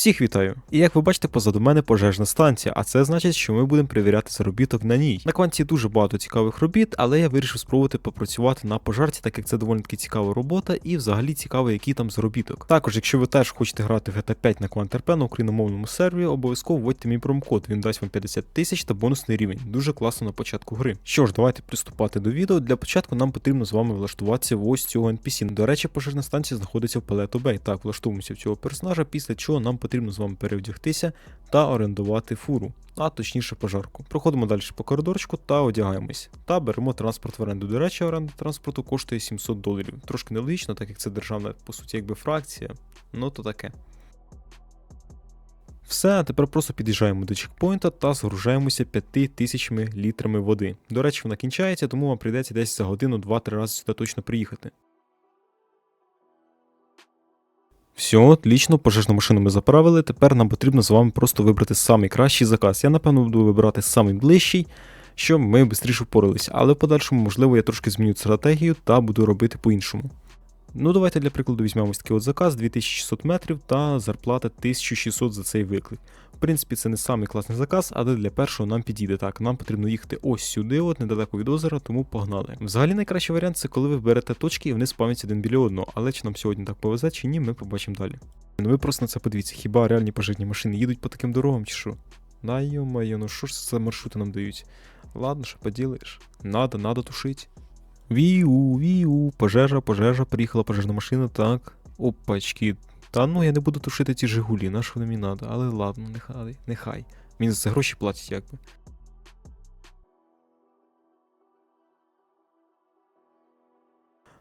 Всіх вітаю! І як ви бачите, позаду мене пожежна станція, а це значить, що ми будемо перевіряти заробіток на ній. На кванті дуже багато цікавих робіт, але я вирішив спробувати попрацювати на пожарці, так як це доволі таки цікава робота, і взагалі цікаво, який там заробіток. Також, якщо ви теж хочете грати в GTA 5 на Квант РП на україномовному сервері, обов'язково вводьте мій промокод, він дасть вам 50 тисяч та бонусний рівень. Дуже класно на початку гри. Що ж, давайте приступати до відео. Для початку нам потрібно з вами влаштуватися в ось цього NPC. До речі, пожежна станція знаходиться в Палето Бей. Так, влаштуємося в цього персонажа, після чого нам потрібно з вами перевдягтися та орендувати фуру, а точніше пожарку. Проходимо далі по коридорчику та одягаємось. Та беремо транспорт в оренду. До речі, оренда транспорту коштує 700 доларів. Трошки нелогічно, так як це державна, по суті, якби фракція. Ну то таке. Все, а тепер просто під'їжджаємо до чекпоінта та згружаємося 5 тисячами літрами води. До речі, вона кінчається, тому вам прийдеться десь за годину 2-3 рази сюди точно приїхати. Все, отлично, пожежну машину ми заправили. Тепер нам потрібно з вами просто вибрати самий кращий заказ. Я, напевно, буду вибирати самий ближчий, щоб ми швидше впоралися. Але в подальшому, можливо, я трошки зміню стратегію та буду робити по-іншому. Ну, давайте для прикладу візьмемо ось такий от заказ 2600 метрів та зарплата 1600 за цей виклик. В принципі, це не самий класний заказ, але для першого нам підійде так. Нам потрібно їхати ось сюди, от недалеко від озера, тому погнали. Взагалі найкращий варіант це коли ви берете точки і вони спавняться один біля одного, але чи нам сьогодні так повезе, чи ні, ми побачимо далі. Ну ви просто на це подивіться, хіба реальні пожежні машини їдуть по таким дорогам чи що? Да йо-моє, ну що ж це за маршрути нам дають? Ладно, що поділаєш? Надо, надо тушить. Віу, віу, пожежа, пожежа, приїхала пожежна машина, так. Опачки. Та ну я не буду тушити ті Жигулі, на що мені надо, але ладно, нехай, нехай. Мені за це гроші платять якби.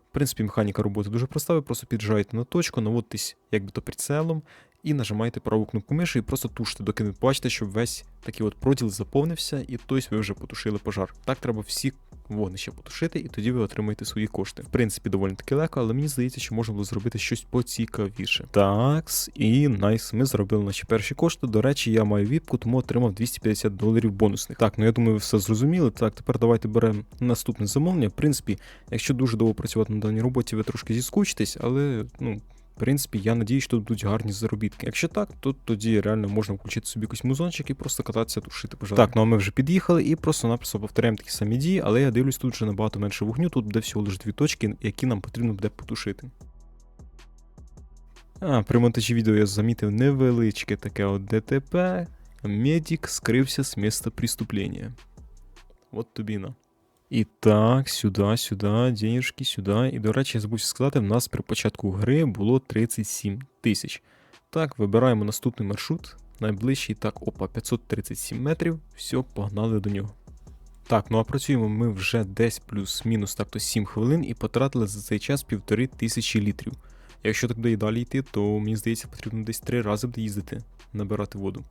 В принципі, механіка роботи дуже проста, ви просто під'їжджаєте на точку, наводитесь якби то прицелом і нажимаєте праву кнопку миші і просто тушите, доки не бачите, щоб весь такий от проділ заповнився, і тобто ви вже потушили пожар. Так треба всі вогнища потушити, і тоді ви отримаєте свої кошти. В принципі, доволі таки легко, але мені здається, що можна було зробити щось поцікавіше. Такс, і найс, ми зробили наші перші кошти. До речі, я маю віпку, тому отримав 250 доларів бонусних. Так, ну я думаю, ви все зрозуміли. Так, тепер давайте беремо наступне замовлення. В принципі, якщо дуже довго працювати на даній роботі, ви трошки зіскучитесь, але ну. В принципі, я надію, що тут будуть гарні заробітки. Якщо так, то тоді реально можна включити собі якийсь музончик і просто кататися, тушити пожар. Так, ну а ми вже під'їхали і просто-напросто повторяємо такі самі дії, але я дивлюсь, тут вже набагато менше вогню, тут буде всього лише дві точки, які нам потрібно буде потушити. А, при монтажі відео я замітив невеличке таке от ДТП. Медик скрився з місця преступлення. От тобі на. І так, сюди, сюди, денежки, сюди. І, до речі, я забув сказати, в нас при початку гри було 37 тисяч. Так, вибираємо наступний маршрут. Найближчий, так, опа, 537 метрів. Все, погнали до нього. Так, ну а працюємо ми вже десь плюс-мінус так то 7 хвилин і потратили за цей час півтори тисячі літрів. Якщо так буде і далі йти, то мені здається, потрібно десь 3 рази буде їздити, набирати воду.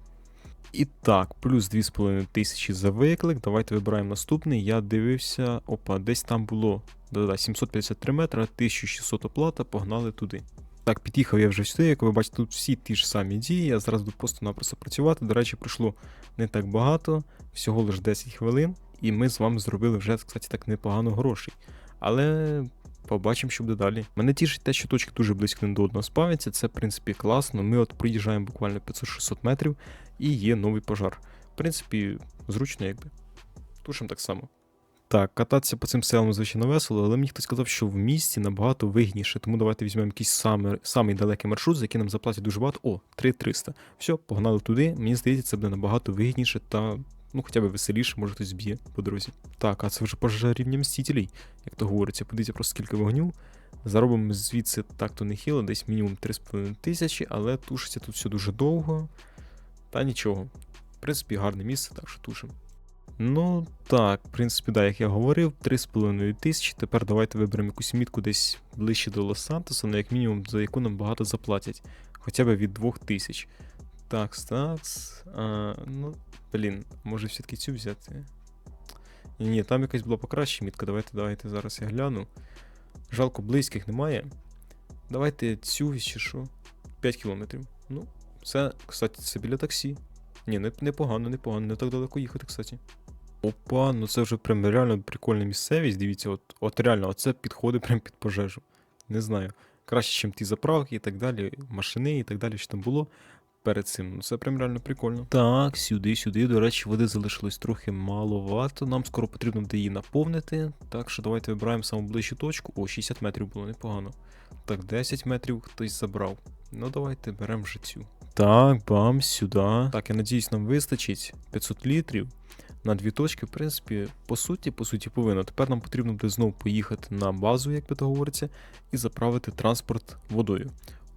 І так, плюс 2,5 тисячі за виклик. Давайте вибираємо наступний. Я дивився, опа, десь там було да-да, 753 метри, 1600 оплата, погнали туди. Так, під'їхав я вже сюди, як ви бачите, тут всі ті ж самі дії. Я зараз буду просто-напросто працювати. До речі, пройшло не так багато, всього лише 10 хвилин, і ми з вами зробили вже, кстати, так непогано грошей. Але побачимо, що буде далі. Мене тішить те, що точки дуже близько один до одного спавняться. Це, в принципі, класно. Ми от приїжджаємо буквально 500-600 метрів і є новий пожар. В принципі, зручно, якби. Тушимо так само. Так, кататися по цим селам, звичайно, весело, але мені хтось сказав, що в місті набагато вигідніше, тому давайте візьмемо якийсь самий, самий далекий маршрут, за який нам заплатять дуже багато. О, 3300. Все, погнали туди. Мені здається, це буде набагато вигідніше та, ну, хоча б веселіше, може хтось зб'є по дорозі. Так, а це вже пожежа рівня мстителей, як то говориться. Подивіться просто скільки вогню. Заробимо звідси так-то нехило, десь мінімум 3,5 тисячі, але тушиться тут все дуже довго. Та нічого. В принципі, гарне місце, так що тушимо. Ну так, в принципі, да, як я говорив, 3,5 тисячі. Тепер давайте виберемо якусь мітку десь ближче до Лос-Сантоса, ну як мінімум, за яку нам багато заплатять. Хоча б від 2 тисяч. Такс, такс. А, ну, блін, може все-таки цю взяти. Ні, там якась була покраща мітка. Давайте, давайте зараз я гляну. Жалко, близьких немає. Давайте цю чи що. 5 кілометрів. Ну, це, кстати, це біля таксі. Ні, непогано, непогано, не так далеко їхати, кстати. Опа, ну це вже прям реально прикольна місцевість. Дивіться, от, от реально, оце підходить прям під пожежу. Не знаю. Краще, ніж ті заправки і так далі, машини і так далі, що там було. Перед цим. Ну це прям реально прикольно. Так, сюди, сюди. До речі, води залишилось трохи маловато. Нам скоро потрібно буде її наповнити. Так що давайте вибираємо саму ближчу точку. О, 60 метрів було непогано. Так, 10 метрів хтось забрав. Ну давайте беремо вже цю. Так, бам, сюди. Так, я надіюсь, нам вистачить 500 літрів на дві точки, в принципі, по суті, по суті, повинно. Тепер нам потрібно буде знову поїхати на базу, як би то говориться, і заправити транспорт водою.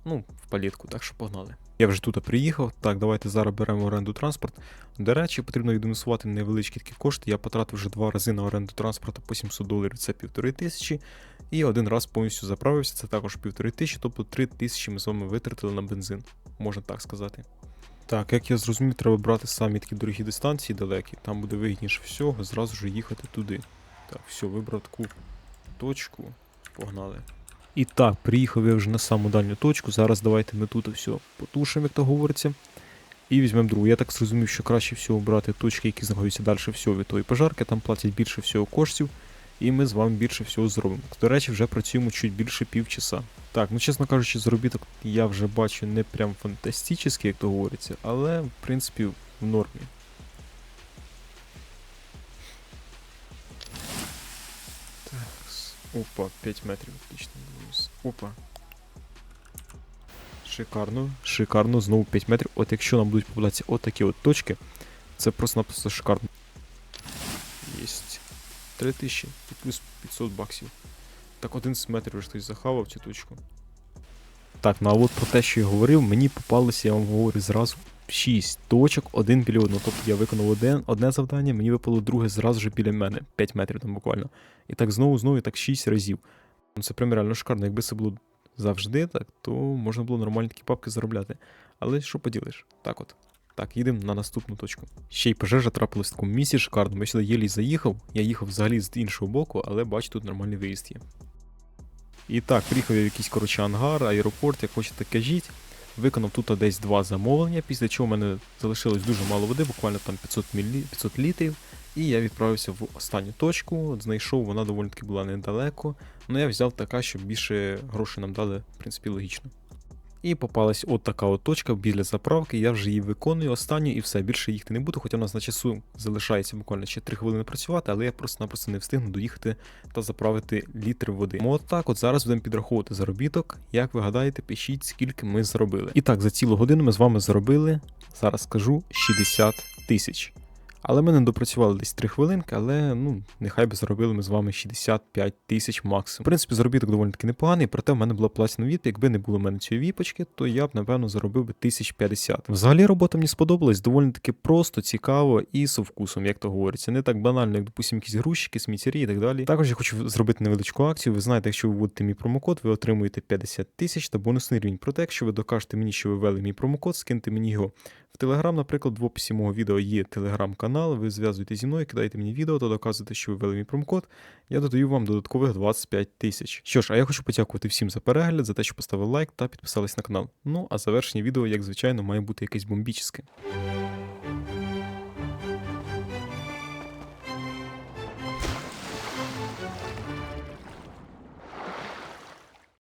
Ну, в палітку, так що погнали. Я вже тут приїхав. Так, давайте зараз беремо оренду транспорт. До речі, потрібно відмінусувати невеличкі такі кошти. Я потратив вже два рази на оренду транспорту по 700 доларів, це півтори тисячі. І один раз повністю заправився, це також півтори тисячі, тобто три тисячі ми з вами витратили на бензин, можна так сказати. Так, як я зрозумів, треба брати самі такі дорогі дистанції далекі, там буде вигідніше всього, зразу ж їхати туди. Так, все, вибрав таку точку. Погнали. І так, приїхав я вже на саму дальню точку. Зараз давайте ми тут все потушимо, як то говориться. І візьмемо другу. Я так зрозумів, що краще всього брати точки, які знаходяться далі всього від тої пожарки, там платять більше всього коштів, і ми з вами більше всього зробимо. До речі, вже працюємо чуть більше півчаса. Так, ну чесно кажучи, заробіток я вже бачу не прям фантастичний, як то говориться, але в принципі в нормі. Опа, 5 метрів, отлично. Опа. Шикарно, шикарно, знову 5 метрів. От якщо нам будуть попадатися отакі от точки, це просто-напросто шикарно. Єсть. 3000 і плюс 500 баксів. Так, 11 метрів вже хтось захавав цю точку. Так, ну а от про те, що я говорив, мені попалося, я вам говорю зразу 6 точок, один біля одного. Тобто я виконав один, одне завдання, мені випало друге зразу ж біля мене, 5 метрів там буквально. І так знову, знову, і так 6 разів. Ну це прям реально шикарно. Якби це було завжди так, то можна було нормальні такі папки заробляти. Але що поділиш? Так от. Так, їдемо на наступну точку. Ще й пожежа трапилась в такому місці шикарно. Я сюди єлі заїхав. Я їхав взагалі з іншого боку, але бачу, тут нормальний виїзд є. І так, приїхав я в якийсь коротше ангар, аеропорт, як хочете, кажіть. Виконав тут десь два замовлення, після чого в мене залишилось дуже мало води, буквально там 500 мілі... 500 літрів. І я відправився в останню точку. Знайшов, вона доволі таки була недалеко. Ну я взяв така, щоб більше грошей нам дали, в принципі, логічно. І попалась от така от точка біля заправки, я вже її виконую останню і все, більше їхати не буду, хоча в нас на часу залишається буквально ще 3 хвилини працювати, але я просто-напросто не встигну доїхати та заправити літр води. Ну, От так, от зараз будемо підраховувати заробіток. Як ви гадаєте, пишіть, скільки ми зробили. І так, за цілу годину ми з вами заробили, зараз скажу, 60 тисяч. Але ми не допрацювали десь 3 хвилинки, але ну нехай би заробили ми з вами 65 тисяч максимум. В принципі, заробіток доволі таки непоганий, проте в мене була платіна віп. Якби не було в мене цієї віпочки, то я б напевно заробив би 1050. Взагалі робота мені сподобалась, доволі таки просто, цікаво і з вкусом, як то говориться. Не так банально, як допустим, якісь грузчики, сміттярі і так далі. Також я хочу зробити невеличку акцію. Ви знаєте, якщо ви вводите мій промокод, ви отримуєте 50 тисяч та бонусний рівень. Проте, якщо ви докажете мені, що ви ввели мій промокод, скиньте мені його Телеграм, наприклад, в описі мого відео є телеграм-канал, ви зв'язуєте зі мною, кидаєте мені відео та доказуєте, що ви ввели мій промкод. я додаю вам додаткових 25 тисяч. Що ж, а я хочу подякувати всім за перегляд, за те, що поставили лайк та підписались на канал. Ну, а завершення відео, як звичайно, має бути якесь бомбічне.